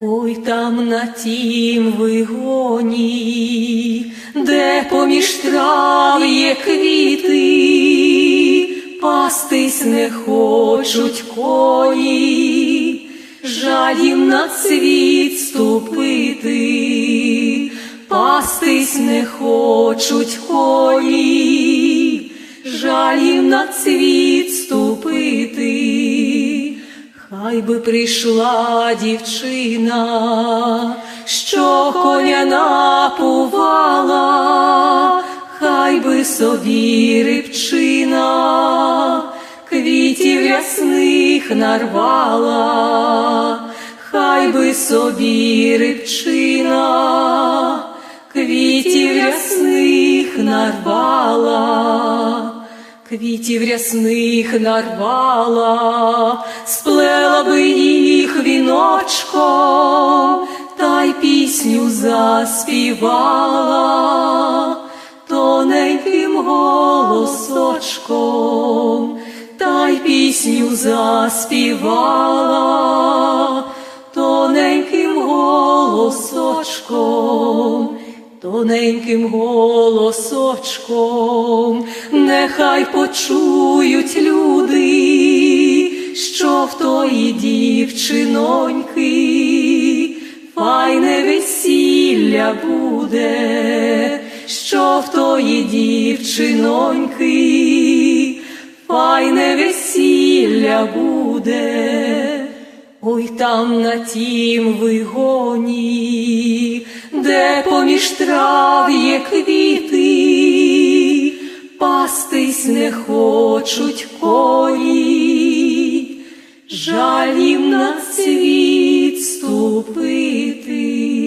Ой там на тім вигоні, де поміж трав є квіти, пастись не хочуть коні, жаль їм на світ ступити, пастись не хочуть коні, жаль їм на світ ступити. Хай би прийшла дівчина, що коня напувала, хай би собі рибчина, квітів рясних нарвала, хай би собі рибчина, квітів рясних нарвала. Квітів рясних нарвала, сплела би їх віночком, та й пісню заспівала тоненьким голосочком, та й пісню заспівала тоненьким голосочком. Тоненьким голосочком, нехай почують люди, що в тої дівчиноньки файне весілля буде, що в тої дівчиноньки файне весілля буде. Ой там на тім вигоні, де поміж трав є квіти, пастись не хочуть коні, жалім на світ ступити.